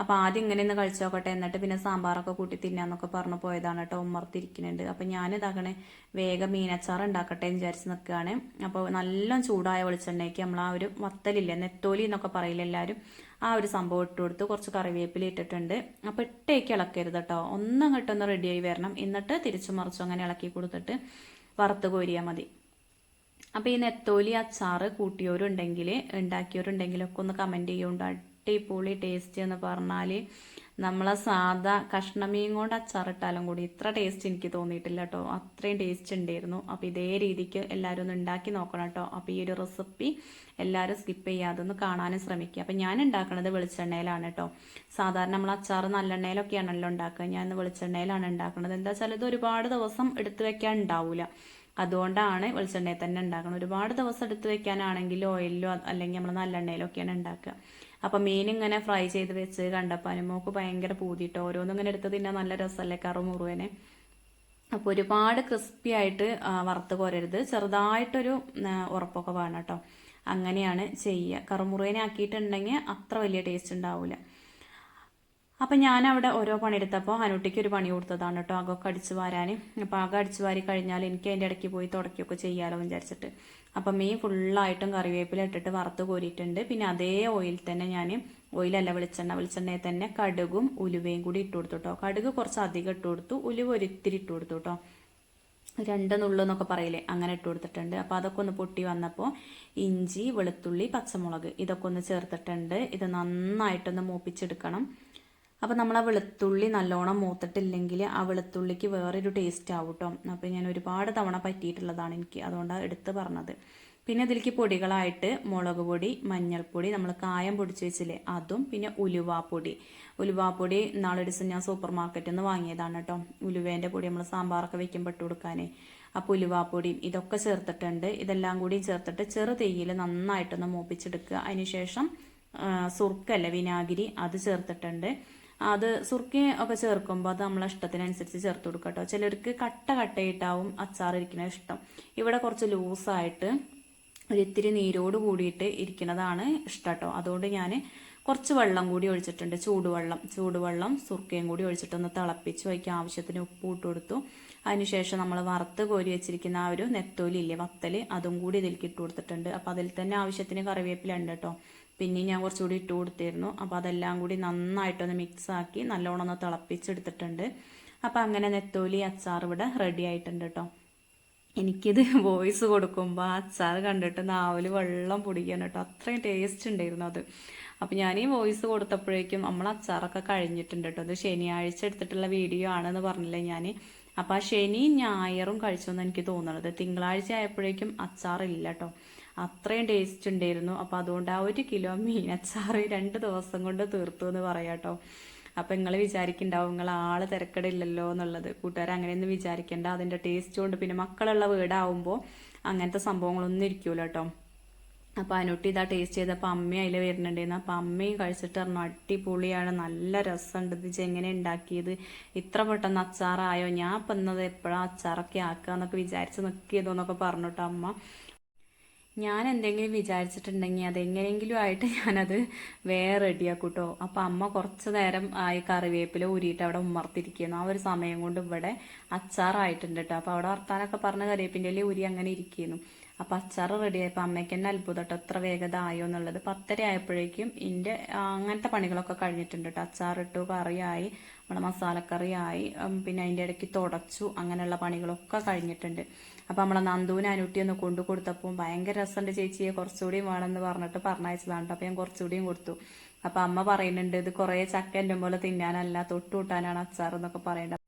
അപ്പം ആദ്യം ഇങ്ങനെ ഒന്ന് കഴിച്ചു നോക്കട്ടെ. എന്നിട്ട് പിന്നെ സാമ്പാറൊക്കെ കൂട്ടി തിന്നാന്നൊക്കെ പറഞ്ഞു പോയതാണ് കേട്ടോ. ഉമ്മർത്തിരിക്കുന്നുണ്ട് അപ്പം ഞാൻ ഇതാക്കണേ വേഗം മീനച്ചാർ ഉണ്ടാക്കട്ടെ എന്ന് വിചാരിച്ച് നിൽക്കുകയാണ് അപ്പോൾ നല്ല ചൂടായ വെളിച്ചെണ്ണയ്ക്ക് നമ്മൾ ആ ഒരു വത്തലില്ല നെത്തോലി എന്നൊക്കെ പറയില്ല എല്ലാവരും ആ ഒരു സംഭവം ഇട്ട് കൊടുത്ത് കുറച്ച് കറിവേപ്പില ഇട്ടിട്ടുണ്ട്. അപ്പോൾ ഇട്ടേക്ക് ഇളക്കരുത് കേട്ടോ ഒന്നും ഒന്നങ്ങോട്ടൊന്ന് റെഡിയായി വരണം. എന്നിട്ട് തിരിച്ചു മറിച്ചു അങ്ങനെ ഇളക്കി കൊടുത്തിട്ട് വറുത്ത് കോരിയാൽ മതി. അപ്പോൾ ഈ നെത്തോലി അച്ചാറ് കൂട്ടിയവരുണ്ടെങ്കിൽ ഉണ്ടാക്കിയവരുണ്ടെങ്കിലൊക്കെ ഒന്ന് കമന്റ് ചെയ്യുന്നുണ്ട് അടിപൊളി ടേസ്റ്റ് എന്ന് പറഞ്ഞാൽ നമ്മളെ സാധാ കഷ്ണമീൻ കൊണ്ട് അച്ചാറിട്ടാലും കൂടി ഇത്ര ടേസ്റ്റ് എനിക്ക് തോന്നിയിട്ടില്ല കേട്ടോ അത്രയും ടേസ്റ്റ് ഉണ്ടായിരുന്നു അപ്പോൾ ഇതേ രീതിക്ക് എല്ലാവരും ഒന്ന് ഉണ്ടാക്കി നോക്കണം കേട്ടോ അപ്പോൾ ഈ ഒരു റെസിപ്പി എല്ലാവരും സ്കിപ്പ് ചെയ്യാതെ ഒന്ന് കാണാനും ശ്രമിക്കുക. അപ്പോൾ ഞാൻ ഉണ്ടാക്കുന്നത് വെളിച്ചെണ്ണയിലാണ് കേട്ടോ സാധാരണ നമ്മൾ അച്ചാർ നല്ലെണ്ണയിലൊക്കെയാണല്ലോ ഉണ്ടാക്കുക ഞാൻ വെളിച്ചെണ്ണയിലാണ് ഉണ്ടാക്കുന്നത് എന്താ വെച്ചാൽ ഇത് ഒരുപാട് ദിവസം എടുത്തു വെക്കാൻ ഉണ്ടാവില്ല അതുകൊണ്ടാണ് വെളിച്ചെണ്ണയിൽ തന്നെ ഉണ്ടാക്കുന്നത് ഒരുപാട് ദിവസം എടുത്ത് വെക്കാനാണെങ്കിൽ ഓയിലോ അല്ലെങ്കിൽ നമ്മൾ നല്ലെണ്ണയിലൊക്കെയാണ് ഉണ്ടാക്കുക അപ്പം മീൻ ഇങ്ങനെ ഫ്രൈ ചെയ്ത് വെച്ച് കണ്ടപ്പോൾ അനുമോക്ക് ഭയങ്കര പൂതിയിട്ട് ഓരോന്നും ഇങ്ങനെ എടുത്ത് തിന്നാൻ നല്ല രസമല്ലേ കറു മുറുവനെ? അപ്പോൾ ഒരുപാട് ക്രിസ്പി ആയിട്ട് വറുത്ത് കോരരുത്. ചെറുതായിട്ടൊരു ഉറപ്പൊക്കെ വേണം കേട്ടോ അങ്ങനെയാണ് ചെയ്യുക കറുമുറുവേനെ ആക്കിയിട്ടുണ്ടെങ്കിൽ അത്ര വലിയ ടേസ്റ്റ് ഉണ്ടാവില്ല ഞാൻ അവിടെ ഓരോ പണിയെടുത്തപ്പോൾ ഹനുട്ടിക്ക് ഒരു പണി കൊടുത്തതാണ് കേട്ടോ അകൊക്കെ അടിച്ചു വാരാൻ അപ്പോൾ അകം അടിച്ചു വാരി കഴിഞ്ഞാൽ എനിക്ക് അതിന്റെ ഇടയ്ക്ക് പോയി തുടക്കുകയൊക്കെ ചെയ്യാമല്ലോ വിചാരിച്ചിട്ട്. അപ്പം മീൻ ഫുള്ളായിട്ടും കറിവേപ്പില ഇട്ടിട്ട് വറുത്ത് കോരിയിട്ടുണ്ട്. പിന്നെ അതേ ഓയിൽ തന്നെ ഞാൻ ഓയിലല്ല വെളിച്ചെണ്ണ വെളിച്ചെണ്ണയിൽ തന്നെ കടുകും ഉലുവയും കൂടി ഇട്ട് കൊടുത്തു കേട്ടോ കടുക് കുറച്ച് അധികം ഇട്ട് കൊടുത്തു. ഉലുവ ഒരിത്തിരി ഇട്ട് കൊടുത്തു കേട്ടോ രണ്ട് നുള്ളു എന്നൊക്കെ പറയില്ലേ അങ്ങനെ ഇട്ട് കൊടുത്തിട്ടുണ്ട്. അപ്പോൾ അതൊക്കെ ഒന്ന് പൊട്ടി വന്നപ്പോൾ ഇഞ്ചി വെളുത്തുള്ളി പച്ചമുളക് ഇതൊക്കെ ഒന്ന് ചേർത്തിട്ടുണ്ട്. ഇത് നന്നായിട്ടൊന്ന് മൂപ്പിച്ചെടുക്കണം. അപ്പോൾ നമ്മൾ ആ വെളുത്തുള്ളി നല്ലോണം മൂത്തിട്ടില്ലെങ്കിൽ ആ വെളുത്തുള്ളിക്ക് വേറൊരു ടേസ്റ്റ് ആവും കേട്ടോ അപ്പോൾ ഞാൻ ഒരുപാട് തവണ പറ്റിയിട്ടുള്ളതാണ് എനിക്ക്. അതുകൊണ്ടാണ് എടുത്ത് പറഞ്ഞത്. പിന്നെ ഇതിലേക്ക് പൊടികളായിട്ട് മുളക് പൊടി മഞ്ഞൾപ്പൊടി നമ്മൾ കായം പൊടിച്ച് വെച്ചില്ലേ അതും പിന്നെ ഉലുവാപ്പൊടി. ഉലുവാപ്പൊടി നാളെ ദിവസം ഞാൻ സൂപ്പർ മാർക്കറ്റിൽ നിന്ന് വാങ്ങിയതാണ് കേട്ടോ ഉലുവേന്റെ പൊടി നമ്മൾ സാമ്പാറൊക്കെ വെക്കുമ്പോൾ ഇട്ട് കൊടുക്കാനേ. അപ്പോൾ ഉലുവാപ്പൊടി ഇതൊക്കെ ചേർത്തിട്ടുണ്ട്. ഇതെല്ലാം കൂടി ചേർത്തിട്ട് ചെറു തെയ്യിൽ നന്നായിട്ടൊന്ന് മൂപ്പിച്ചെടുക്കുക. അതിനുശേഷം സുർക്കല്ല വിനാഗിരി അത് ചേർത്തിട്ടുണ്ട്. അത് സുർക്കി ഒക്കെ ചേർക്കുമ്പോൾ അത് നമ്മളെ ഇഷ്ടത്തിനനുസരിച്ച് ചേർത്ത് കൊടുക്കുക കേട്ടോ ചിലർക്ക് കട്ട കട്ടയിട്ടാവും അച്ചാർ ഇരിക്കുന്ന ഇഷ്ടം. ഇവിടെ കുറച്ച് ലൂസായിട്ട് ഒരിത്തിരി നീരോട് കൂടിയിട്ട് ഇരിക്കുന്നതാണ് ഇഷ്ടം കേട്ടോ അതുകൊണ്ട് ഞാൻ കുറച്ച് വെള്ളം കൂടി ഒഴിച്ചിട്ടുണ്ട്. ചൂടുവെള്ളം ചൂടുവെള്ളം സുർക്കയും കൂടി ഒഴിച്ചിട്ടൊന്ന് തിളപ്പിച്ച് വയ്ക്കാൻ ആവശ്യത്തിന് ഉപ്പ് ഇട്ട് കൊടുത്തു. അതിനുശേഷം നമ്മൾ വറുത്ത് കോരി വെച്ചിരിക്കുന്ന ആ ഒരു നെത്തോലി ഇല്ലേ വത്തൽ അതും കൂടി ഇതിലേക്ക് ഇട്ട് കൊടുത്തിട്ടുണ്ട്. അപ്പോൾ അതിൽ തന്നെ ആവശ്യത്തിന് കറിവേപ്പില ഉണ്ട് കേട്ടോ പിന്നെ ഞാൻ കുറച്ചുകൂടി ഇട്ട് കൊടുത്തിരുന്നു. അപ്പോൾ അതെല്ലാം കൂടി നന്നായിട്ടൊന്ന് മിക്സാക്കി നല്ലോണം ഒന്ന് തിളപ്പിച്ചെടുത്തിട്ടുണ്ട്. അപ്പോൾ അങ്ങനെ നെത്തോലി അച്ചാർ ഇവിടെ റെഡി ആയിട്ടുണ്ട് കേട്ടോ എനിക്കിത് വോയിസ് കൊടുക്കുമ്പോൾ ആ അച്ചാർ കണ്ടിട്ട് നാവിൽ വെള്ളം പൊടിക്കാൻ കേട്ടോ അത്രയും ടേസ്റ്റ് ഉണ്ടായിരുന്നു അത്. അപ്പം ഞാൻ ഈ വോയിസ് കൊടുത്തപ്പോഴേക്കും നമ്മൾ അച്ചാറൊക്കെ കഴിഞ്ഞിട്ടുണ്ട് കേട്ടോ അത് ശനിയാഴ്ച എടുത്തിട്ടുള്ള വീഡിയോ ആണെന്ന് പറഞ്ഞില്ലേ ഞാൻ അപ്പം ആ ശനി ഞായറും കഴിച്ചെന്ന് എനിക്ക് തോന്നുന്നത് തിങ്കളാഴ്ച ആയപ്പോഴേക്കും അച്ചാറില്ല കേട്ടോ അത്രയും ടേസ്റ്റ് ഉണ്ടായിരുന്നു. അപ്പോൾ അതുകൊണ്ട് ആ ഒരു കിലോ മീനച്ചാറ് രണ്ട് ദിവസം കൊണ്ട് തീർത്തു എന്ന് പറയാട്ടോ അപ്പം നിങ്ങൾ വിചാരിക്കുന്നുണ്ടാവും നിങ്ങൾ ആൾ തിരക്കടില്ലല്ലോ എന്നുള്ളത്. കൂട്ടുകാർ അങ്ങനെയൊന്നും വിചാരിക്കേണ്ട. അതിന്റെ ടേസ്റ്റ് കൊണ്ട് പിന്നെ മക്കളുള്ള വീടാവുമ്പോൾ അങ്ങനത്തെ സംഭവങ്ങളൊന്നും ഇരിക്കൂല കേട്ടോ. അപ്പോൾ അനുട്ടി ഇതാ ടേസ്റ്റ് ചെയ്തപ്പോൾ അമ്മയും അതിൽ വരുന്നുണ്ടായിരുന്നു. അപ്പോൾ അമ്മയും കഴിച്ചിട്ട് പറഞ്ഞു അടിപൊളിയാണ് നല്ല രസമുണ്ട്. ഇത് എങ്ങനെ ഉണ്ടാക്കിയത്? ഇത്ര പെട്ടെന്ന് അച്ചാറായോ? ഞാൻ ഇപ്പം എന്നത് എപ്പോഴാണ് അച്ചാറൊക്കെ ആക്കുക എന്നൊക്കെ വിചാരിച്ച് നിൽക്കിയതോ എന്നൊക്കെ അമ്മ ഞാൻ എന്തെങ്കിലും വിചാരിച്ചിട്ടുണ്ടെങ്കിൽ അതെങ്ങനെയെങ്കിലും ആയിട്ട് ഞാനത് വേറെ റെഡിയാക്കും കേട്ടോ അപ്പം അമ്മ കുറച്ച് നേരം ആയി കറിവേപ്പില ഊരിയിട്ട് അവിടെ ഉമ്മർത്തിരിക്കുന്നു. ആ ഒരു സമയം കൊണ്ട് ഇവിടെ അച്ചാറായിട്ടുണ്ട് കേട്ടോ അപ്പോൾ അവിടെ വർത്താനൊക്കെ പറഞ്ഞ കറിവേപ്പിന്റെ ഉരി അങ്ങനെ ഇരിക്കുന്നു. അപ്പം അച്ചാർ റെഡി ആയപ്പോൾ അമ്മയ്ക്ക് തന്നെ അത്ഭുതം കേട്ടോ എത്ര വേഗത ആയോ എന്നുള്ളത്. പത്തര ആയപ്പോഴേക്കും എന്റെ അങ്ങനത്തെ പണികളൊക്കെ കഴിഞ്ഞിട്ടുണ്ട് കേട്ടോ അച്ചാറിട്ടു കറിയായി നമ്മുടെ മസാലക്കറിയായി പിന്നെ അതിന്റെ ഇടയ്ക്ക് തുടച്ചു അങ്ങനെയുള്ള പണികളൊക്കെ കഴിഞ്ഞിട്ടുണ്ട്. അപ്പം നമ്മളെ നന്ദുവിന് അനുട്ടി ഒന്ന് കൊണ്ടു കൊടുത്തപ്പോൾ ഭയങ്കര രസമുണ്ട് ചേച്ചിയെ കുറച്ചുകൂടിയും വേണമെന്ന് പറഞ്ഞിട്ട് പറഞ്ഞയച്ചതാണ് കേട്ടോ അപ്പം ഞാൻ കുറച്ചുകൂടിയും കൊടുത്തു. അപ്പം അമ്മ പറയുന്നുണ്ട് ഇത് കുറേ ചക്ക എന്റെ പോലെ തിന്നാനല്ല തൊട്ടുകൂട്ടാനാണ് അച്ചാർ എന്നൊക്കെ പറയേണ്ടത്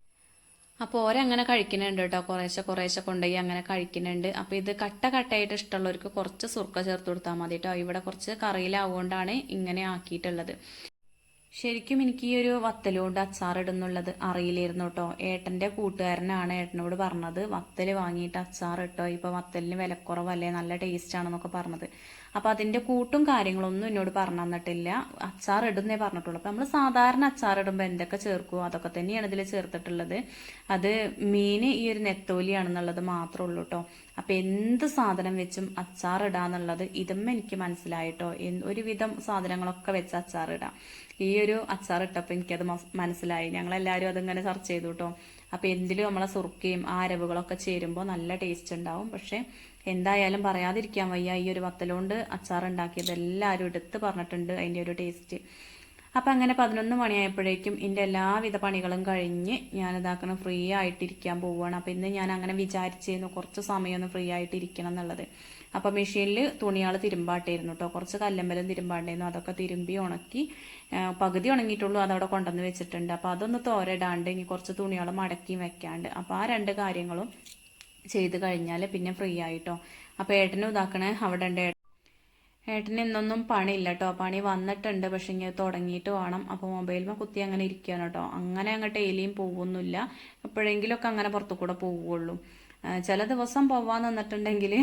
അപ്പോൾ ഓരങ്ങനെ കഴിക്കുന്നുണ്ട് കേട്ടോ കുറേശ്ശെ കുറേശ്ശെ കൊണ്ടുപോയി അങ്ങനെ കഴിക്കുന്നുണ്ട്. അപ്പോൾ ഇത് കട്ട കട്ടയായിട്ട് ഇഷ്ടമുള്ളവർക്ക് കുറച്ച് സുർക്ക ചേർത്ത് കൊടുത്താൽ മതി കേട്ടോ ഇവിടെ കുറച്ച് കറിയിലാവുകൊണ്ടാണ് ഇങ്ങനെ ആക്കിയിട്ടുള്ളത്. ശരിക്കും എനിക്ക് ഈ ഒരു വത്തലുകൊണ്ട് അച്ചാറിടുന്നുള്ളത് അറിയില്ലായിരുന്നു കേട്ടോ. ഏട്ടന്റെ കൂട്ടുകാരനാണ് ഏട്ടനോട് പറഞ്ഞത് വത്തൽ വാങ്ങിയിട്ട് അച്ചാറിട്ടോ ഇപ്പൊ വത്തലിന് വിലക്കുറവല്ലേ? നല്ല ടേസ്റ്റ് ആണെന്നൊക്കെ പറഞ്ഞത്. അപ്പോൾ അതിന്റെ കൂട്ടും കാര്യങ്ങളൊന്നും എന്നോട് പറഞ്ഞു തന്നിട്ടില്ല. അച്ചാർ ഇടുന്നേ പറഞ്ഞിട്ടുള്ളൂ. അപ്പോൾ നമ്മൾ സാധാരണ അച്ചാർ ഇടുമ്പോൾ എന്തൊക്കെ ചേർക്കുമോ അതൊക്കെ തന്നെയാണ് ഇതിൽ ചേർത്തിട്ടുള്ളത്. അത് മീൻ ഈ ഒരു നെത്തോലിയാണെന്നുള്ളത് മാത്രമേ ഉള്ളൂ കേട്ടോ. അപ്പോൾ എന്ത് സാധനം വെച്ചും അച്ചാർ ഇടാന്നുള്ളത് ഇതും എനിക്ക് മനസ്സിലായിട്ടോ ഒരുവിധം സാധനങ്ങളൊക്കെ വെച്ച് അച്ചാർ ഇടാം. ഈ ഒരു അച്ചാർ ഇട്ടപ്പോൾ എനിക്കത് മനസ്സിലായി. ഞങ്ങളെല്ലാവരും അതിങ്ങനെ സെർച്ച് ചെയ്തു കേട്ടോ അപ്പോൾ എന്തിലും നമ്മളെ സുറുക്കിയും ആരവുകളൊക്കെ ചേരുമ്പോൾ നല്ല ടേസ്റ്റ് ഉണ്ടാവും. പക്ഷേ എന്തായാലും പറയാതിരിക്കാൻ വയ്യ. ഈ ഒരു വത്തലുകൊണ്ട് അച്ചാർ ഉണ്ടാക്കിയത് എല്ലാവരും എടുത്ത് പറഞ്ഞിട്ടുണ്ട്. അതിന്റെ ഒരു ടേസ്റ്റ് അപ്പം അങ്ങനെ പതിനൊന്ന് മണിയായപ്പോഴേക്കും എന്റെ എല്ലാവിധ പണികളും കഴിഞ്ഞ് ഞാൻ ഇതാക്കണം ഫ്രീ ആയിട്ടിരിക്കാൻ പോവുകയാണ് അപ്പം ഇന്ന് ഞാൻ അങ്ങനെ വിചാരിച്ചിരുന്നു കുറച്ച് സമയമൊന്ന് ഫ്രീ ആയിട്ടിരിക്കണം എന്നുള്ളത്. അപ്പം മെഷീനിൽ തുണികൾ തിരുമ്പാട്ടായിരുന്നു കേട്ടോ കുറച്ച് കല്ലമ്പലം തിരുമ്പാണ്ടായിരുന്നു അതൊക്കെ തിരുമ്പി ഉണക്കി പകുതി ഉണങ്ങിയിട്ടുള്ളൂ അതവിടെ കൊണ്ടുവന്ന് വെച്ചിട്ടുണ്ട്. അപ്പോൾ അതൊന്ന് തോരടാണ്ട് ഇനി കുറച്ച് തുണികൾ മടക്കി വെക്കാണ്ട്. അപ്പോൾ ആ രണ്ട് കാര്യങ്ങളും ചെയ്ത് കഴിഞ്ഞാൽ പിന്നെ ഫ്രീ ആയിട്ടോ അപ്പോൾ ഏട്ടനും ഇതാക്കണേ അവിടെ ഉണ്ട് ഏട്ടന് ഇന്നൊന്നും പണിയില്ല കേട്ടോ പണി വന്നിട്ടുണ്ട്. പക്ഷെ ഇങ്ങനെ തുടങ്ങിയിട്ട് വേണം. അപ്പോൾ മൊബൈലിൽ കുത്തി അങ്ങനെ ഇരിക്കുകയാണ് കേട്ടോ അങ്ങനെ അങ്ങോട്ട് എലിയും പോകുന്നില്ല എപ്പോഴെങ്കിലുമൊക്കെ അങ്ങനെ പുറത്തു കൂടെ പോവുള്ളൂ ചില ദിവസം പോവാൻ നിന്നിട്ടുണ്ടെങ്കിൽ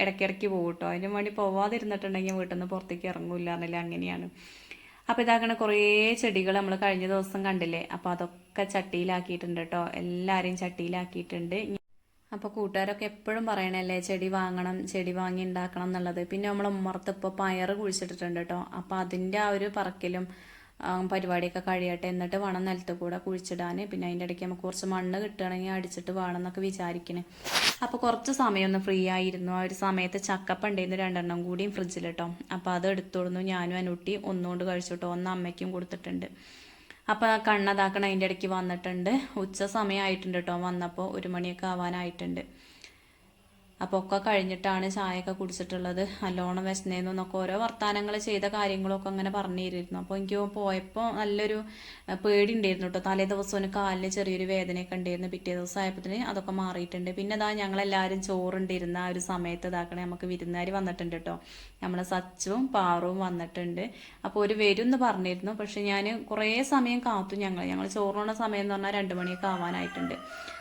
ഇടയ്ക്കിടയ്ക്ക് പോകും കേട്ടോ അതിന് വേണ്ടി പോവാതിരുന്നിട്ടുണ്ടെങ്കിൽ വീട്ടിൽ നിന്ന് പുറത്തേക്ക് ഇറങ്ങൂല്ല എന്നല്ല അങ്ങനെയാണ്. അപ്പോൾ ഇതാക്കണ കുറേ ചെടികൾ നമ്മൾ കഴിഞ്ഞ ദിവസം കണ്ടില്ലേ? അപ്പോൾ അതൊക്കെ ചട്ടിയിലാക്കിയിട്ടുണ്ട് കേട്ടോ എല്ലാവരെയും ചട്ടിയിലാക്കിയിട്ടുണ്ട്. അപ്പോൾ കൂട്ടുകാരൊക്കെ എപ്പോഴും പറയണല്ലേ ചെടി വാങ്ങണം ചെടി വാങ്ങി ഉണ്ടാക്കണം എന്നുള്ളത്. പിന്നെ നമ്മൾ ഉമ്മർത്ത് ഇപ്പോൾ പയർ കുഴിച്ചിട്ടിട്ടുണ്ട് കേട്ടോ അപ്പോൾ അതിന്റെ ആ ഒരു പറക്കലും പരിപാടിയൊക്കെ കഴിയട്ടെ എന്നിട്ട് വേണം നിലത്ത് കൂടെ കുഴിച്ചിടാൻ പിന്നെ അതിന്റെ ഇടയ്ക്ക് നമുക്ക് കുറച്ച് മണ്ണ് കിട്ടുകയാണെങ്കിൽ അടിച്ചിട്ട് വേണം എന്നൊക്കെ വിചാരിക്കണേ. അപ്പോൾ കുറച്ച് സമയം ഒന്ന് ഫ്രീ ആയിരുന്നു. ആ ഒരു സമയത്ത് ചക്കപ്പ ഉണ്ടായിരുന്നു രണ്ടെണ്ണം കൂടിയും ഫ്രിഡ്ജിൽ കേട്ടോ അപ്പോൾ അത് എടുത്തോടുന്നു. ഞാനും അനുട്ടി ഒന്നുകൊണ്ട് കഴിച്ചു കേട്ടോ ഒന്ന് അമ്മയ്ക്കും കൊടുത്തിട്ടുണ്ട്. അപ്പോൾ കണ്ണതാക്കണം അതിന്റെ ഇടയ്ക്ക് വന്നിട്ടുണ്ട്. ഉച്ച സമയമായിട്ടുണ്ട് കേട്ടോ. വന്നപ്പോൾ ഒരു മണിയൊക്കെ ആവാനായിട്ടുണ്ട്. അപ്പോൾ ഒക്കെ കഴിഞ്ഞിട്ടാണ് ചായയൊക്കെ കുടിച്ചിട്ടുള്ളത്. നല്ലോണം വിശന്നേന്നു എന്നൊക്കെ ഓരോ വർത്തമാനങ്ങൾ ചെയ്ത കാര്യങ്ങളൊക്കെ അങ്ങനെ പറഞ്ഞിരുന്നു. അപ്പോൾ എനിക്ക് പോയപ്പോൾ നല്ലൊരു പേടി ഉണ്ടായിരുന്നു കേട്ടോ തലേ ദിവസം കാലിന് ചെറിയൊരു വേദനയൊക്കെ ഉണ്ടായിരുന്നു. പിറ്റേ ദിവസം ആയപ്പോഴത്തേന് അതൊക്കെ മാറിയിട്ടുണ്ട്. പിന്നെ അതാ ഞങ്ങളെല്ലാവരും ചോറുണ്ടിരുന്ന ആ ഒരു സമയത്ത് ഇതാക്കണേ നമുക്ക് വിരുന്നുകാർ വന്നിട്ടുണ്ട് കേട്ടോ നമ്മളെ സച്ചുവും പാറുവും വന്നിട്ടുണ്ട്. അപ്പോൾ ഒരു വരും എന്ന് പറഞ്ഞിരുന്നു. പക്ഷെ ഞാൻ കുറേ സമയം കാത്തു ഞങ്ങൾ ഞങ്ങൾ ചോറുള്ള സമയം എന്ന് പറഞ്ഞാൽ രണ്ട് മണിയൊക്കെ ആവാനായിട്ടുണ്ട്.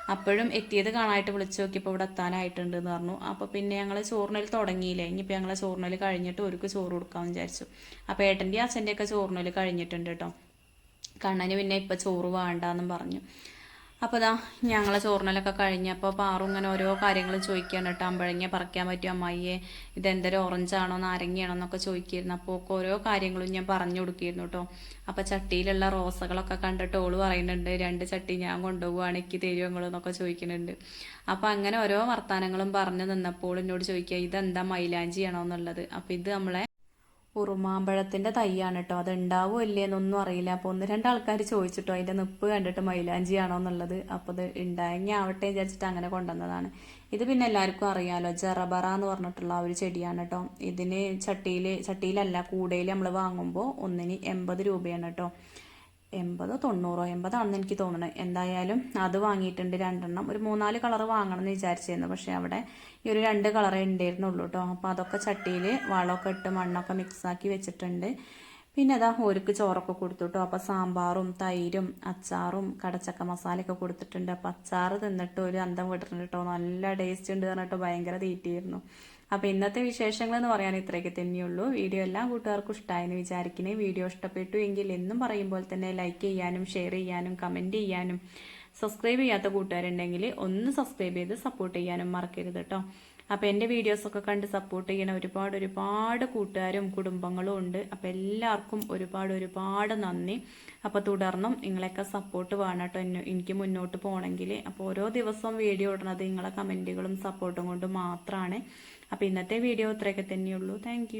അപ്പോഴും എത്തിയത് കാണാനായിട്ട് വിളിച്ചു നോക്കിയപ്പോൾ ഇവിടെ എത്താനായിട്ടുണ്ട് എന്ന് പറഞ്ഞു. അപ്പോൾ പിന്നെ ഞങ്ങൾ ചോറിനൽ തുടങ്ങിയില്ലേ? ഇനിയിപ്പോൾ ഞങ്ങൾ ചോറിനൽ കഴിഞ്ഞിട്ട് ഒരുക്ക് ചോറ് കൊടുക്കാമെന്ന് വിചാരിച്ചു. അപ്പോൾ ഏട്ടന്റെയും അച്ഛന്റെയൊക്കെ ചോറിനൽ കഴിഞ്ഞിട്ടുണ്ട് കേട്ടോ. കണ്ണന് പിന്നെ ഇപ്പം ചോറ് വേണ്ടെന്നും പറഞ്ഞു. അപ്പോൾ ഇതാ ഞങ്ങളെ ചോറിനലൊക്കെ കഴിഞ്ഞപ്പോൾ പാറും ഇങ്ങനെ ഓരോ കാര്യങ്ങൾ ചോദിക്കുകയാണ് കേട്ടോ. അമ്പഴങ്ങ പറിക്കാൻ പറ്റും അമ്മായിയെ. ഇതെന്തൊരു ഓറഞ്ചാണോ നാരങ്ങയാണോ എന്നൊക്കെ ചോദിക്കായിരുന്നു അപ്പോൾ ഒക്കെ ഓരോ കാര്യങ്ങളും ഞാൻ പറഞ്ഞു കൊടുക്കിയിരുന്നു കേട്ടോ. അപ്പോൾ ചട്ടിയിലുള്ള റോസകളൊക്കെ കണ്ടിട്ട് ഓൾ പറയുന്നുണ്ട് രണ്ട് ചട്ടി ഞാൻ കൊണ്ടുപോവുകയാണ് എനിക്ക് തരുമോ നിങ്ങളെന്നൊക്കെ ചോദിക്കുന്നുണ്ട്. അപ്പോൾ അങ്ങനെ ഓരോ വർത്തമാനങ്ങളും പറഞ്ഞു നിന്നപ്പോൾ എന്നോട് ചോദിക്കുക ഇതെന്താ മൈലാഞ്ചിയാണോ എന്നുള്ളത്? അപ്പോൾ ഇത് നമ്മളെ ഉറുമാമ്പഴത്തിന്റെ തൈയാണ് കേട്ടോ. അത് ഉണ്ടാവോ ഇല്ലേന്നൊന്നും അറിയില്ല. അപ്പോൾ ഒന്ന് രണ്ടാൾക്കാർ ചോദിച്ചിട്ടോ. അതിന്റെ നിപ്പ് കണ്ടിട്ട് മൈലാഞ്ചിയാണോ എന്നുള്ളത്. അപ്പോൾ അത് ഉണ്ടായെങ്കിൽ ആവട്ടെ വിചാരിച്ചിട്ട് അങ്ങനെ കൊണ്ടുവന്നതാണ്. ഇത് പിന്നെ എല്ലാവർക്കും അറിയാലോ. ജറബറ എന്ന് പറഞ്ഞിട്ടുള്ള ഒരു ചെടിയാണ് കേട്ടോ. ഇതിന് ചട്ടിയിൽ ചട്ടിയിലല്ല കൂടയിൽ നമ്മൾ വാങ്ങുമ്പോൾ ഒന്നിന് എൺപത് രൂപയാണ് കേട്ടോ. എൺപതോ തൊണ്ണൂറോ? എൺപതാണെന്ന് എനിക്ക് തോന്നുന്നത് എന്തായാലും അത് വാങ്ങിയിട്ടുണ്ട് രണ്ടെണ്ണം. ഒരു മൂന്നാൽ കളർ വാങ്ങണം എന്ന് വിചാരിച്ചിരുന്നു പക്ഷേ അവിടെ ഈ ഒരു രണ്ട് കളറേ ഉണ്ടായിരുന്നുള്ളൂ കേട്ടോ അപ്പോൾ അതൊക്കെ ചട്ടിയിൽ വളമൊക്കെ ഇട്ട് മണ്ണൊക്കെ മിക്സാക്കി വെച്ചിട്ടുണ്ട്. പിന്നെ അതാ ഹോരിക്ക് ചോറൊക്കെ കൊടുത്തു കേട്ടോ അപ്പോൾ സാമ്പാറും തൈരും അച്ചാറും കടച്ചക്ക മസാലയൊക്കെ കൊടുത്തിട്ടുണ്ട്. അപ്പോൾ അച്ചാറ് തിന്നിട്ട് ഒരു അന്തം വിട്ടിട്ടുണ്ട് കേട്ടോ നല്ല ടേസ്റ്റ് ഉണ്ട് പറഞ്ഞിട്ട് ഭയങ്കര തീറ്റിയായിരുന്നു അപ്പോൾ ഇന്നത്തെ വിശേഷങ്ങൾ എന്ന് പറയാൻ ഇത്രയൊക്കെ തന്നെയുള്ളൂ. വീഡിയോ എല്ലാം കൂട്ടുകാർക്കും ഇഷ്ടമായെന്ന് വിചാരിക്കണേ വീഡിയോ ഇഷ്ടപ്പെട്ടു എങ്കിൽ എന്നും പറയുമ്പോൾ തന്നെ ലൈക്ക് ചെയ്യാനും ഷെയർ ചെയ്യാനും കമന്റ് ചെയ്യാനും സബ്സ്ക്രൈബ് ചെയ്യാത്ത കൂട്ടുകാരുണ്ടെങ്കിൽ ഒന്ന് സബ്സ്ക്രൈബ് ചെയ്ത് സപ്പോർട്ട് ചെയ്യാനും മറക്കരുത് കേട്ടോ അപ്പോൾ എന്റെ വീഡിയോസൊക്കെ കണ്ട് സപ്പോർട്ട് ചെയ്യണ ഒരുപാട് ഒരുപാട് കൂട്ടുകാരും കുടുംബങ്ങളും ഉണ്ട്. അപ്പോൾ എല്ലാവർക്കും ഒരുപാട് ഒരുപാട് നന്ദി. അപ്പോൾ തുടർന്നും നിങ്ങളെയൊക്കെ സപ്പോർട്ട് വേണം കേട്ടോ എനിക്ക് മുന്നോട്ട് പോകണമെങ്കിൽ. അപ്പോൾ ഓരോ ദിവസവും വീഡിയോ ഇടുന്നത് നിങ്ങളെ കമന്റുകളും സപ്പോർട്ടും കൊണ്ട് മാത്രമാണ് അപ്പോൾ ഇന്നത്തെ വീഡിയോ ഇത്രയൊക്കെ തന്നെയുള്ളൂ. താങ്ക്